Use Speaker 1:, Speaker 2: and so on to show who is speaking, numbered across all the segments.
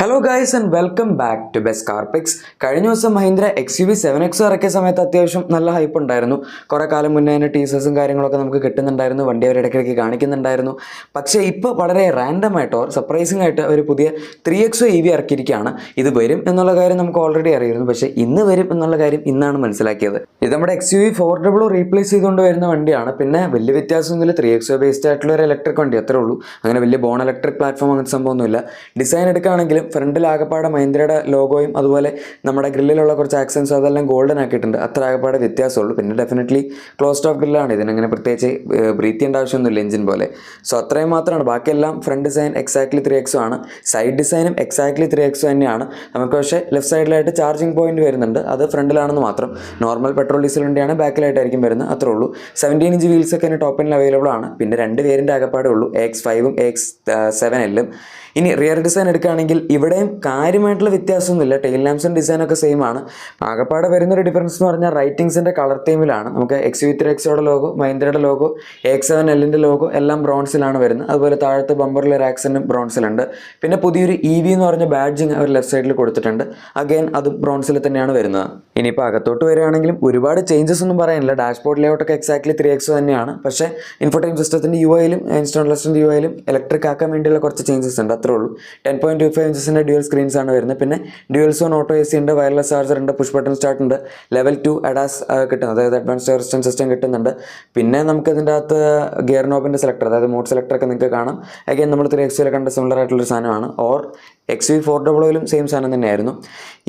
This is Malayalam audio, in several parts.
Speaker 1: Hello guys and welcome back to best car picks കഴിഞ്ഞ ദിവസം Mahindra X U V seven X ഇറക്കിയ സമയത്ത് അത്യാവശ്യം നല്ല ഹൈപ്പ് ഉണ്ടായിരുന്നു. കുറേ കാലം മുന്നേ തന്നെ ടീസേഴ്സും കാര്യങ്ങളൊക്കെ നമുക്ക് കിട്ടുന്നുണ്ടായിരുന്നു. വണ്ടി അവർ ഇടയ്ക്കിടയ്ക്ക് കാണിക്കുന്നുണ്ടായിരുന്നു. പക്ഷേ ഇപ്പോൾ വളരെ റാൻഡം ആയിട്ടോ സർപ്രൈസിംഗ് ആയിട്ട് ഒരു പുതിയ ത്രീ എക്സ് ഇ വി ഇറക്കിയിരിക്കുകയാണ്. ഇത് വരും എന്നുള്ള കാര്യം നമുക്ക് ഓൾറെഡി അറിയായിരുന്നു. പക്ഷേ ഇന്ന് വരും എന്നുള്ള കാര്യം ഇന്നാണ് മനസ്സിലാക്കിയത്. ഇത് നമ്മുടെ X U V four double replace ചെയ്തുകൊണ്ട് വരുന്ന വണ്ടിയാണ്. പിന്നെ വലിയ വ്യത്യാസമൊന്നുമില്ല. ത്രീ എക്സ് ബേസ്ഡ് ആയിട്ടുള്ള ഒരു ഇലക്ട്രിക് വണ്ടി അത്രേ ഉള്ളൂ. അങ്ങനെ വലിയ ബോൺ ഇലക്ട്രിക് പ്ലാറ്റ്ഫോം അങ്ങനത്തെ സംഭവമൊന്നുമില്ല. ഡിസൈൻ എടുക്കുകയാണെങ്കിലും ഫ്രണ്ടിൽ ആകപ്പാടെ മഹീന്ദ്രയുടെ ലോഗോയും അതുപോലെ നമ്മുടെ ഗ്രില്ലിലുള്ള കുറച്ച് ആക്സൻസും അതെല്ലാം ഗോൾഡൻ ആക്കിയിട്ടുണ്ട്. അത്ര ആകപ്പാടെ വ്യത്യാസമുള്ളൂ. പിന്നെ ഡെഫിനറ്റ്ലി ക്ലോസ്ഡ് ഓഫ് ഗ്രില്ലാണ് ഇതിനങ്ങനെ പ്രത്യേകിച്ച് ബ്രീത്ത് ചെയ്യേണ്ട ആവശ്യമൊന്നുമില്ല എഞ്ചിൻ പോലെ. സോ അത്രയും മാത്രമാണ്. ബാക്കിയെല്ലാം ഫ്രണ്ട് ഡിസൈൻ എക്സാക്ട്ലി ത്രീ എക്സും ആണ്. സൈഡ് ഡിസൈനും എക്സാക്ട്ലി ത്രീ എക്സും തന്നെയാണ്. നമുക്ക് പക്ഷേ ലെഫ്റ്റ് സൈഡിലായിട്ട് ചാർജിങ് പോയിന്റ് വരുന്നുണ്ട്. അത് ഫ്രണ്ടിലാണെന്ന് മാത്രം. നോർമൽ പെട്രോൾ ഡീസൽ വണ്ടിയാണ് ബാക്കിലായിട്ടായിരിക്കും വരുന്നത്. അത്രേ ഉള്ളൂ. സെവന്റീൻ ഇഞ്ച് വീൽസ് ഒക്കെ തന്നെ ടോപ്പിൽ അവൈലബിൾ ആണ്. പിന്നെ രണ്ട് വേരിന്റെ ആകപ്പാടേ ഉള്ളൂ. എക്സ് ഫൈവും എക്സ് സെവൻ എല്ലും ഇനി റിയർ ഡിസൈൻ എടുക്കുകയാണെങ്കിൽ ഇവിടെയും കാര്യമായിട്ടുള്ള വ്യത്യാസമൊന്നുമില്ല. ടെയിൽ ഡിസൈൻ ഡിസൈനൊക്കെ സെയിം ആണ്. ആകപ്പാടെ വരുന്നൊരു ഡിഫറൻസ് എന്ന് പറഞ്ഞാൽ റൈറ്റിംഗ്സിന്റെ കളർ തീമിലാണ് നമുക്ക് എക്സ് വി ത്രീ എക്സോടെ ലോഗോ മഹീന്ദ്രയുടെ ലോഗോ എക്സ് സെവൻ എല്ലിന്റെ ലോഗോ എല്ലാം ബ്രോൺസിലാണ് വരുന്നത്. അതുപോലെ താഴത്തെ ബമ്പറിലെ ഒരു ബ്രോൺസിലുണ്ട് പിന്നെ പുതിയൊരു ഇ വി എന്ന് പറഞ്ഞ ബാഡ്ജിങ് അവർ ലെഫ്റ്റ് സൈഡിൽ കൊടുത്തിട്ടുണ്ട്. അഗെയിൻ അതും ബ്രോൺസിൽ തന്നെയാണ് വരുന്നത്. ഇനിയിപ്പോൾ അകത്തോട്ട് വരികയാണെങ്കിലും ഒരുപാട് ചേഞ്ചസ് ഒന്നും പറയാനില്ല. ഡാഷ്ബോർഡ് ലേഔട്ടൊക്കെ എക്സാക്ട്ലി ത്രീ എക്സ് തന്നെയാണ്. പക്ഷേ ഇൻഫോടൈം സിസ്റ്റത്തിന്റെ യു ഐയിലും ഇൻസ്റ്റോൺലെസ്റ്റിന്റെ യു ഐയിലും ഇലക്ട്രിക് ആക്കാൻ വേണ്ടിയുള്ള കുറച്ച് ചേഞ്ചസ് ഉണ്ട്. അത്രേ ഉള്ളൂ. ടെൻ പോയിന്റ് ടു ഫൈവ് ഇഞ്ചസിന്റെ ഡ്യുവൽ സ്ക്രീൻസ് ആണ് വരുന്നത്. പിന്നെ dual zone auto A C ഉണ്ട് വയർലെസ് ചാർജർ ഉണ്ട് പുഷ് ബട്ടൺ സ്റ്റാർട്ട് ഉണ്ട്. ലെവൽ ടു അഡാസ് കിട്ടുന്നത്. അതായത് അഡ്വാൻസ് റെസിസ്റ്റൻസ് സിസ്റ്റം കിട്ടുന്നുണ്ട്. പിന്നെ നമുക്ക് ഇതിന്റെ അകത്ത് ഗിയർ നോബിന്റെ സെലക്ടർ അതായത് മോഡ് സെലക്ടർ ഒക്കെ നിങ്ങൾക്ക് കാണാം. അഗൈൻ നമ്മൾ ത്രീ എക്സിൽ കണ്ട സിമിലർ ആയിട്ടുള്ളൊരു സാധനമാണ്. ഓർ എക്സ് വി ഫോർ ഡബിളിലും സെയിം സാധനം തന്നെയായിരുന്നു.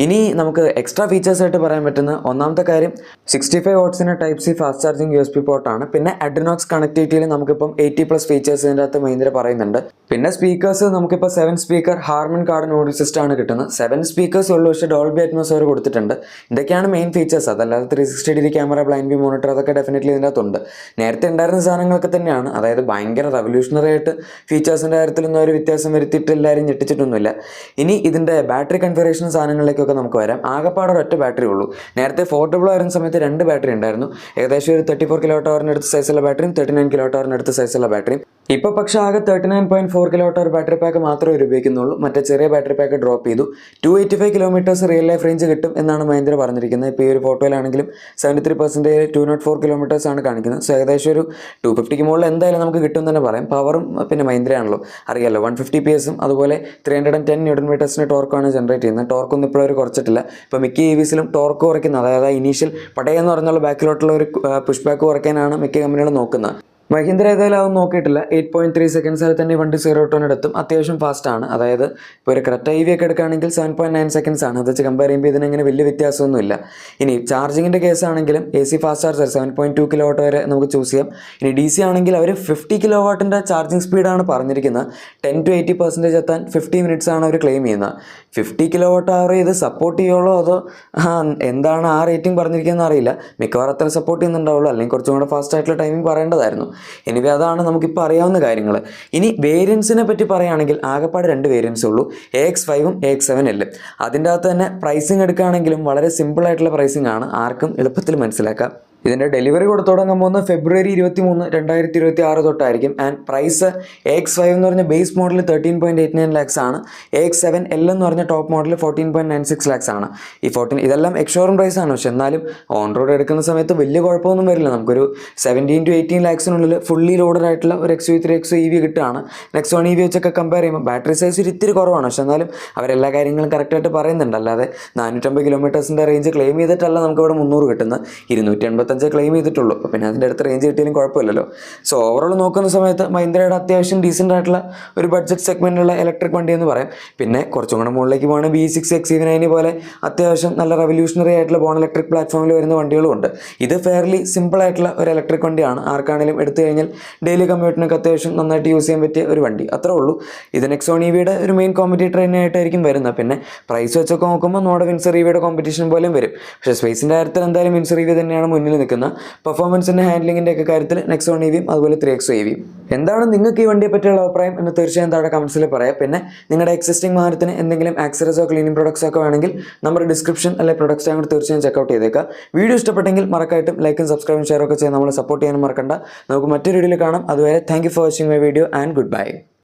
Speaker 1: ഇനി നമുക്ക് എക്സ്ട്രാ ഫീച്ചേഴ്സ് ആയിട്ട് പറയാൻ പറ്റുന്ന ഒന്നാമത്തെ കാര്യം sixty five വോട്ട്സിന്റെ type C fast charging U S B പോർട്ടാണ് പിന്നെ അഡ്രിനോക്സ് കണക്ടിവിറ്റിയിൽ നമുക്കിപ്പം എയ്റ്റി പ്ലസ് ഫീച്ചേഴ്സ് ഇതിന്റെ അകത്ത് മൈന്ദ്ര പറയുന്നുണ്ട്. പിന്നെ സ്പീക്കേഴ്സ് നമുക്കിപ്പോൾ seven speaker Harman Kardon audio system ആണ് കിട്ടുന്നത്. സെവൻ സ്പീക്കേഴ്സ് ഉള്ളൂ പക്ഷേ ഡോൾബി അറ്റ്മോസ്ഫിയർ കൊടുത്തിട്ടുണ്ട്. ഇതൊക്കെയാണ് മെയിൻ ഫീച്ചേഴ്സ് അതല്ലാതെ three sixty degree camera blind B monitor അതൊക്കെ ഡെഫിനറ്റ്ലി ഇതിന്റെ അകത്തുണ്ട് നേരത്തെ ഉണ്ടായിരുന്ന സാധനങ്ങളൊക്കെ തന്നെയാണ്. അതായത് ഭയങ്കര റവല്യൂഷണറി ആയിട്ട് ഫീച്ചേഴ്സിന്റെ കാര്യത്തിലൊന്നും ഒരു വ്യത്യാസം വരുത്തിയിട്ട് എല്ലാവരും ഞെട്ടിച്ചിട്ടൊന്നുമില്ല. ഇനി ഇതിന്റെ ബാറ്ററി കൺഫിഗറേഷൻ സാധനങ്ങളിലേക്കൊക്കെ നമുക്ക് വരാം. ആകെപ്പാടെ ഒരൊറ്റ ബാറ്ററി ഉള്ളൂ. നേരത്തെ ഫോർട്ടബിൾ ആയിരുന്ന സമയത്ത് രണ്ട് ബാറ്ററി ഉണ്ടായിരുന്നു. ഏകദേശം ഒരു തേർട്ടി ഫോർ കിലോ ടവറിന്റെ അടുത്ത സൈസുള്ള ബാറ്ററിയും തേർട്ടി നയൻ കിലോ ടവറിന്റെ അടുത്ത സൈസുള്ള ബാറ്ററിയും ഇപ്പോൾ പക്ഷേ ആകെ thirty nine point four kilometre battery pack മാത്രമേ ഒരു ഉപയോഗിക്കുന്നുള്ളൂ. മറ്റേ ചെറിയ ബാറ്ററി പാക്ക് ഡ്രോപ്പ് ചെയ്തു. Two eighty five kilometres real life range കിട്ടും എന്നാണ് മഹേന്ദ്ര പറഞ്ഞിരിക്കുന്നത്. ഇപ്പോൾ ഈ ഒരു ഫോട്ടോയിലാണെങ്കിലും seventy three percentage two naught four kilometres ആണ് കാണിക്കുന്നത്. സോ ഏകദേശം ഒരു ടു ഫിഫ്റ്റിക്ക് മുകളിൽ എന്തായാലും നമുക്ക് കിട്ടും തന്നെ പറയാം. പവറും പിന്നെ മഹേന്ദ്ര ആണല്ലോ അറിയാമല്ലോ വൺ ഫിഫ്റ്റി പി എസും അതുപോലെ three hundred and ten newton മീറ്റേഴ്സിന് ടോർക്കാണ് ജനറേറ്റ് ചെയ്യുന്നത്. ടോർക്കൊന്നും ഇപ്പോഴും അവർ കുറച്ചിട്ടില്ല. ഇപ്പോൾ മിക്ക ഇ വിസിലും ടോർക്ക് കുറയ്ക്കുന്നത് അതായത് ഇനീഷ്യൽ പടയെന്ന് പറഞ്ഞുള്ള ബാക്കിലോട്ടുള്ള ഒരു പുഷ് ബാക്ക് കുറയ്ക്കാനാണ് മിക്ക കമ്പനികളും നോക്കുന്നത്. മഹീന്ദ്ര ഏതായാലും അതൊന്നും നോക്കിയിട്ടില്ല. എയ്റ്റ് പോയിന്റ് ത്രീ സെക്കൻഡ്സിൽ തന്നെ വണ്ടി സീറോ ടോൺ എടുത്തും അത്യാവശ്യം ഫാസ്റ്റ് ആണ്. അതായത് ഇപ്പോൾ ഒരു കറക്റ്റ് ഐ വി ഒക്കെ എടുക്കുകയാണെങ്കിൽ സെവൻ പോയിന്റ് നയൻ സെക്കൻഡ്സ് ആണ്. അത് വെച്ച് കമ്പയർ ചെയ്യുമ്പോൾ ഇതിനങ്ങനെ വലിയ വ്യത്യാസമൊന്നുമില്ല. ഇനി ചാർജിങ്ങിന്റെ കേസ് ആണെങ്കിലും A C fast charger seven point two kilo watt വരെ നമുക്ക് ചൂസ് ചെയ്യാം. ഇനി ഡി സി ആണെങ്കിൽ അവർ ഫിഫ്റ്റി കിലോ വാട്ടിന്റെ ചാർജിങ് സ്പീഡാണ് പറഞ്ഞിരിക്കുന്നത്. ടെൻ ടു എയ്റ്റി പെർസെന്റേജ് എത്താൻ ഫിഫ്റ്റി മിനിറ്റ്സ് ആണ് അവർ ക്ലെയിം ചെയ്യുന്നത്. ഫിഫ്റ്റി കിലോ വാട്ട് അവർ ഇത് സപ്പോർട്ട് ചെയ്യുള്ളൂ അതോ എന്താണ് ആ റേറ്റിംഗ് പറഞ്ഞിരിക്കുന്നത് അറിയില്ല. മിക്കവാറും അത്ര സപ്പോർട്ട് ചെയ്യുന്നുണ്ടാവുള്ളൂ. അല്ലെങ്കിൽ കുറച്ചും കൂടെ ഫാസ്റ്റ് ആയിട്ടുള്ള ടൈമിംഗ് പറയേണ്ടതായിരുന്നു. എനിവേ അതാണ് നമുക്കിപ്പോൾ അറിയാവുന്ന കാര്യങ്ങൾ. ഇനി വേരിയൻസിനെ പറ്റി പറയുകയാണെങ്കിൽ ആകെപ്പാട് രണ്ട് വേരിയൻസ് ഉള്ളൂ. എ എക്സ് ഫൈവും എ എക്സ് സെവൻ എല്ലും അതിന്റെ അകത്ത് തന്നെ പ്രൈസിങ് എടുക്കുകയാണെങ്കിലും വളരെ സിമ്പിളായിട്ടുള്ള പ്രൈസിംഗ് ആണ്. ആർക്കും എളുപ്പത്തിൽ മനസ്സിലാക്കാം. ഇതിന്റെ ഡെലിവറി കൊടുത്തു തുടങ്ങാൻ പോകുന്നത് ഫെബ്രുവരി ഇരുപത്തി മൂന്ന് രണ്ടായിരത്തി ഇരുപത്തി ആറ് തൊട്ടായിരിക്കും. And price A X five എന്ന് പറഞ്ഞ base model thirteen point eight nine lakhs ആണ്. എ എക്സ് സെവൻ എൽ എന്ന് പറഞ്ഞ top model fourteen point nine six lakhs ആണ്. ഈ ഫോർട്ടീൻ ഇതെല്ലാം എക്സ്ഷോറും പ്രൈസ് ആണ്. പക്ഷെ എന്നാലും ഓൺ റോഡ് എടുക്കുന്ന സമയത്ത് വലിയ കുഴപ്പമൊന്നും വരില്ല. നമുക്കൊരു സെവന്റീൻ ടു എയ്റ്റീൻ ലാക്സിനുള്ളിൽ ഫുള്ളി ലോഡഡ് ആയിട്ടുള്ള ഒരു X U three X E V കിട്ടുകയാണ്. നെക്സ്റ്റ് വൺ ഇ വി വെച്ചൊക്കെ കമ്പയർ ചെയ്യുമ്പോൾ ബാറ്ററി സൈസ് ഒരു ഇത്തിരി കുറവാണ്. പക്ഷെ എന്നാലും അവരെല്ലാ കാര്യങ്ങളും കറക്റ്റായിട്ട് പറയുന്നുണ്ട്. അല്ലാതെ നാനൂറ്റമ്പത് കിലോമീറ്റേഴ്സിന്റെ റേഞ്ച് ക്ലെയിം ചെയ്തിട്ടല്ല നമുക്ക് ഇവിടെ മുന്നൂറ് കിട്ടുന്നത്. ഇരുന്നൂറ്റി എൺപത്തഞ്ച് ക്ലെയിം ചെയ്തിട്ടുള്ളൂ പിന്നെ അതിന്റെ അടുത്ത് റേഞ്ച് കിട്ടിയാലും കുഴപ്പമില്ലല്ലോ. സോ ഓവറോൾ നോക്കുന്ന സമയത്ത് മഹീന്ദ്രയുടെ അത്യാവശ്യം ഡീസന്റ് ആയിട്ടുള്ള ഒരു ബഡ്ജറ്റ് സെഗ്മെന്റുള്ള ഇലക്ട്രിക് വണ്ടി എന്ന് പറയാം. പിന്നെ കുറച്ചും കൂടെ മുകളിലേക്ക് പോകുകയാണെങ്കിൽ ബി സിക്സ് എക്സ് പോലെ അത്യാവശ്യം നല്ല റവല്യൂഷണറി ആയിട്ടുള്ള ബോൺ ഇലക്ട്രിക് പ്ലാറ്റ്ഫോമിൽ വരുന്ന വണ്ടികളും ഉണ്ട്. ഇത് ഫെയർലി സിമ്പിൾ ആയിട്ടുള്ള ഒരു ഇലക്ട്രിക് വണ്ടിയാണ്. ആർക്കാണെങ്കിലും എടുത്തു കഴിഞ്ഞാൽ ഡെയിലി കമ്മ്യൂട്ടിനൊക്കെ അത്യാവശ്യം നന്നായിട്ട് യൂസ് ചെയ്യാൻ പറ്റിയ ഒരു വണ്ടി. അത്രേ ഉള്ളൂ. ഇത് നെക്സോൺ ഇ വിയുടെ ഒരു മെയിൻ കോമ്പറ്റീറ്റർ തന്നെയായിട്ടായിരിക്കും വരുന്നത്. പിന്നെ പ്രൈസ് വെച്ചൊക്കെ നോക്കുമ്പോൾ നമ്മുടെ വിൻസർ ഇ വിയുടെ കോമ്പറ്റീഷൻ പോലും വരും. പക്ഷേ സ്പേസിന്റെ കാര്യത്തിൽ എന്തായാലും വിൻസർ ഇ വി തന്നെയാണ് മുന്നിൽ നിൽക്കുന്നത്. പെർഫോമൻസിന്റെ ഹാൻഡ്ലിങ്ങിന്റെ ഒക്കെ കാര്യത്തിൽ നെക്സോൺ ഇ വിയും അതുപോലെ ത്രീ എക്സോ ഇ വിയും എന്താണ് നിങ്ങൾക്ക് ഈ വണ്ടിയെ പറ്റിയുള്ള അഭിപ്രായം എന്ന് തീർച്ചയായും താഴെ കമൻസിൽ പറയാം. പിന്നെ നിങ്ങളുടെ എക്സിസ്റ്റിംഗ് വാഹനത്തിന് എന്തെങ്കിലും ആക്സറീസോ ക്ലീനിങ് പ്രൊഡക്ട്സ് ഒക്കെ വേണമെങ്കിൽ നമ്മുടെ ഡിസ്ക്രിപ്ഷൻ അല്ലെങ്കിൽ പ്രൊഡക്ട്സ് ഞങ്ങൾ തീർച്ചയായും ചെക്കൗട്ട് ചെയ്തേക്കുക. വീഡിയോ ഇഷ്ടപ്പെട്ടെങ്കിൽ മറക്കായിട്ടും ലൈക്കും സബ്സ്ക്രൈബും ഷെയർ ഒക്കെ ചെയ്യാൻ നമ്മളെ സപ്പോർട്ട് ചെയ്യാനും മറക്കണ്ട. നമുക്ക് മറ്റൊരു വീഡിയോയിൽ കാണാം. അതുവരെ thank for watching my video and goodbye